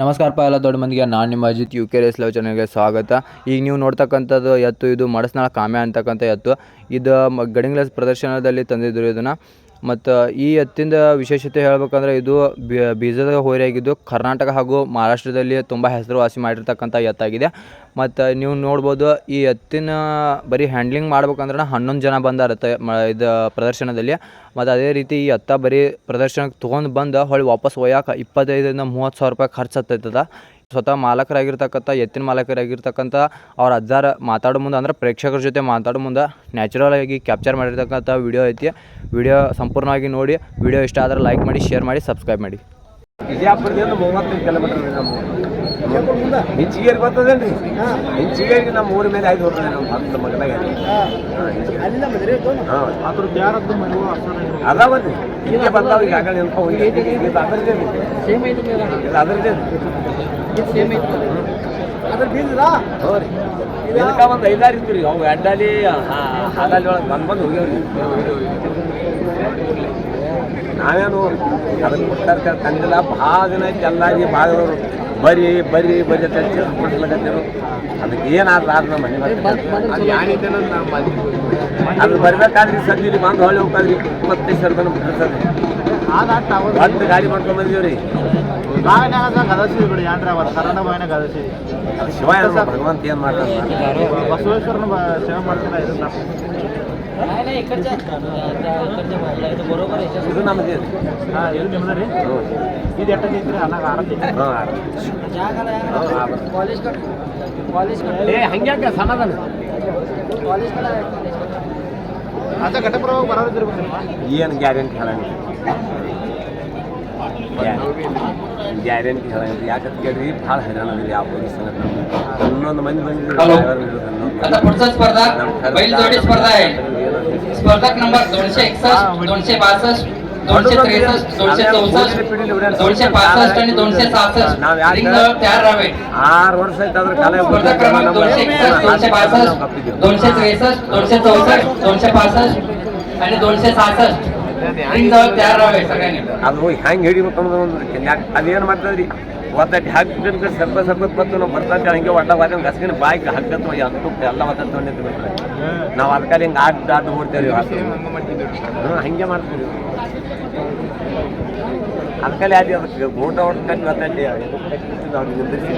ನಮಸ್ಕಾರಪ್ಪ ಎಲ್ಲ ದೊಡ್ಡ ಮಂದಿಗೆ, ನಾನು ನಿಮ್ಮ Ajith U K race love ಚಾನಲ್ಗೆ ಸ್ವಾಗತ. ಈಗ ನೀವು ನೋಡ್ತಕ್ಕಂಥದ್ದು ಎತ್ತು, ಇದು ಮಡಸ್ನಾಳ ಕಾಮ್ಯ ಅಂತಕ್ಕಂಥ ಎತ್ತು. ಇದು ಗಡಿಂಗ್ಲಸ್ ಪ್ರದರ್ಶನದಲ್ಲಿ ತಂದಿದ್ದರು ಇದನ್ನು. ಮತ್ತು ಈ ಎತ್ತಿಂದ ವಿಶೇಷತೆ ಹೇಳ್ಬೇಕಂದ್ರೆ ಇದು ಬೀಜದ ಹೋರಿಯಾಗಿದ್ದು ಕರ್ನಾಟಕ ಹಾಗೂ ಮಹಾರಾಷ್ಟ್ರದಲ್ಲಿ ತುಂಬ ಹೆಸರುವಾಸಿ ಮಾಡಿರ್ತಕ್ಕಂಥ ಎತ್ತಾಗಿದೆ. ಮತ್ತು ನೀವು ನೋಡ್ಬೋದು ಈ ಎತ್ತಿನ ಬರೀ ಹ್ಯಾಂಡ್ಲಿಂಗ್ ಮಾಡ್ಬೇಕಂದ್ರೆ ಹನ್ನೊಂದು ಜನ ಬಂದಾರ ಇದು ಪ್ರದರ್ಶನದಲ್ಲಿ. ಮತ್ತು ಅದೇ ರೀತಿ ಈ ಎತ್ತ ಬರೀ ಪ್ರದರ್ಶನಕ್ಕೆ ತೊಗೊಂಡು ಬಂದು ಹೊಳ್ಳಿ ವಾಪಸ್ ಒಯ್ಯಾಕೆ ಇಪ್ಪತ್ತೈದರಿಂದ ಮೂವತ್ತು ಸಾವಿರ ರೂಪಾಯಿ ಖರ್ಚು ಹತ್ತೈತದ ಸ್ವತಃ ಮಾಲಕರಾಗಿರ್ತಕ್ಕಂಥ ಎತ್ತಿನ ಮಾಲಕರಾಗಿರ್ತಕ್ಕಂಥ ಅವ್ರ ಅಜ್ಜಾರ ಮಾತಾಡೋ ಮುಂದೆ ಅಂದ್ರೆ ಪ್ರೇಕ್ಷಕರ ಜೊತೆ ಮಾತಾಡೋ ಮುಂದೆ ನ್ಯಾಚುರಲ್ ಆಗಿ ಕ್ಯಾಪ್ಚರ್ ಮಾಡಿರ್ತಕ್ಕಂಥ ವಿಡಿಯೋ ಐತಿ ವಿಡಿಯೋ ಸಂಪೂರ್ಣವಾಗಿ ನೋಡಿ ವಿಡಿಯೋ ಇಷ್ಟ ಆದರೆ ಲೈಕ್ ಮಾಡಿ ಶೇರ್ ಮಾಡಿ ಸಬ್ಸ್ಕ್ರೈಬ್ ಮಾಡಿ ವಿಜಯಪುರದಿಂದ ಮೂವತ್ತೈದು ಕಿಲೋಮೀಟರ್ ರೀ ನಮ್ಮ ಹಿಂಚಿಗೇರಿ ಬರ್ತದೇನ್ರಿ ಹಿಂಚಿಗೇರಿ ನಮ್ಮ ಊರ ಮೇಲೆ ಐದು ಹೋಗ್ತದೆ ನಮ್ಮ ಹತ್ತು ಮಗನಾಗ ಹಾಂ ಅದ್ರದ್ದು ಯಾರದ್ದು ಮನೆಗೂ ಅದಾವಲ್ರಿ ಇಲ್ಲೇ ಬಂದಾವ ಈಗ ಆಗಲೇ ನೆನ್ಪು ಹೋಗಿ ಇದು ಅದ್ರ ಬೀಜದ ಹ್ಞೂ ರೀ. ಇದಕ್ಕೆ ಒಂದು ಐದಾರು ಇತ್ತು ರೀ. ಅವು ಅಡ್ಡಾಲಿ ಹಾದಲ್ಲಿ ಒಳಗೆ ಬಂದು ಬಂದು ಹೋಗ್ಯಾವ್ರಿ. ನಾವೇನು ಅದನ್ನು ಕೊಡ್ತಾರೆ ತಂದಿಲ್ಲ. ಭಾಳ ದಿನ ಐತಿ ಎಲ್ಲಾಗಿ ಭಾಗದವರು. ಬರೀ ಬರೀ ಬರೀ ಅಂತ ಕೊಡ್ಸ್ಲಕತ್ತಿರು ಅದಕ್ಕೆ ಏನಾದ್ರು ಆದ್ರೆ ನಮ್ಮ ಮನೆ ಅದು ಬರ್ಬೇಕಾದ್ರಿ ಸದ್ಯ ಬಂದು ಹೊಳ್ಳಿ ಹೋಗ್ತಾದ್ರಿ ಇಪ್ಪತ್ತೈದು ಸಾವಿರ ತನಕ ಬಿಟ್ಟಿರ್ತದೆ ಒಂದು ಗಾಡಿ ಮಾಡ್ಕೊಂಡು ಬಂದೀವಿ ರೀ ನಾವೇನಾಗ ಗದಸಿದ್ವಿ ಬಿಡಿ ಯಾನ್ರಿ ಅವತ್ತು ಕನ್ನಡ ಬಾಯಿನ ಶಿವ ಏನು ಭಗವಂತ ಏನು ಮಾಡ್ತಾನೆ? ಬಸವೇಶ್ವರನ ಸೇವೆ ಇದು. ಇದು ನಮಗೆ. ಹಾ ಇದು ನಿಮ್ದು ರೀ? ಇದು ಎಟ್ಟ ಅನ್ನಾಗ ಆರತಿ ಹಂಗ್ಯಾಕ ಏನು ಗ್ಯಾರಂಟಿ ಹೇಳಂಗಿಲ್ಲ. ಗ್ಯಾರಂಟಿ ಹೇಳಂಗಿಲ್ಲ ಯಾಕಂತ ಕೇಳ್ರಿ ಭಾಳ ಹೈರಾಣ ಅದ್ರಿ ಯಾವ ಪೊಲೀಸ್ ಹನ್ನೊಂದು ಮಂದಿ हॅलो. ಬಂದಿದ್ರು आता पुढचा स्पर्धा बैलजोडी स्पर्धा आहे स्पर्धक नंबर दोनशे एकसष्ट दोनशे बासष्ट दोनशे त्रेसष्ट दोनशे चौसष्ट दोनशे पासष्ट आणि दोनशे सहासष्ट रिंग तयार राहावे ಆರು ವರ್ಷ ಆಯ್ತು ಅದ್ರ ಕಾಲ स्पर्धा क्रमांक दोनशे एकसष्ट दोनशे बासष्ट दोनशे त्रेसष्ट दोनशे चौसष्ट दोनशे पासष्ट आणि दोनशे सहासष्ट ಅದು ಹೆಂಗೆ ಹಿಡಿಬೇಕನ್ನೋದು ಒಂದು ಯಾಕೆ ಅದೇನು ಮಾಡ್ತದ್ರಿ? ಒದ್ದಟ್ಟಿ ಹಾಕ್ಬಿಟ್ಟು ಸ್ವಲ್ಪ ಸ್ವಲ್ಪ ಬತ್ತು ನಾವು ಬರ್ತಕ್ಕ ಹಂಗೆ ಒಡ್ಡ ವಾದ ಗಸ್ಕಿನ ಬಾಯಿಗೆ ಹಗ್ಗತ್ತು ಹತ್ತು ಎಲ್ಲ ಒತ್ತಟ್ಟು ತೊಂದಿದ್ದು ಬಿಟ್ಟರೆ ನಾವು ಅದಕ್ಕೆ ಹಿಂಗೆ ಆಟ ಆಟ ಹೋಗ್ತೇವೆ ಹಂಗೆ. ಮಾಡ್ತೀವಿ ಅದಕ್ಕೆ ಅದು ಅದಕ್ಕೆ ಊಟ ಹೊಡ್ಕೊಂಡು ಒತ್ತಟ್ಟು ಅವ್ರಿಗೆ ನಿಂದಿರಿಸಿ